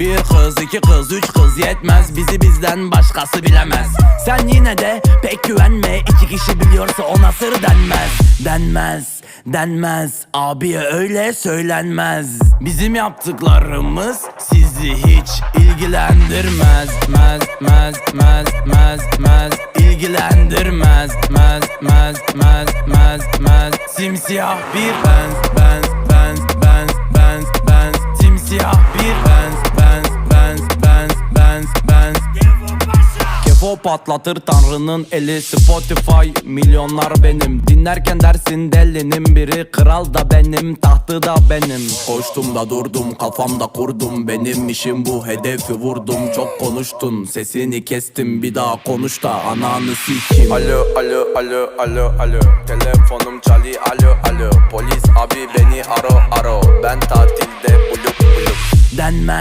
Bir kız iki kız üç kız yetmez. Bizi bizden başkası bilemez. Sen yine de pek güvenme. İki kişi biliyorsa ona sır denmez. Denmez denmez. Abiye öyle söylenmez. Bizim yaptıklarımız sizi hiç ilgilendirmez. Mez mez mez mez mez. İlgilendirmez. Mez mez mez mez mez. Simsiyah bir benz Patlatır tanrının eli. Spotify milyonlar benim. Dinlerken dersin delinin biri. Kral da benim tahtı da benim. Koştum da durdum kafamda kurdum. Benim işim bu hedefi vurdum. Çok konuştun sesini kestim. Bir daha konuş da ananı sikim Alo alo alo alo alo. Telefonum çali alo alo. Polis abi beni aro aro. Ben tatilde bluk bluk Denmez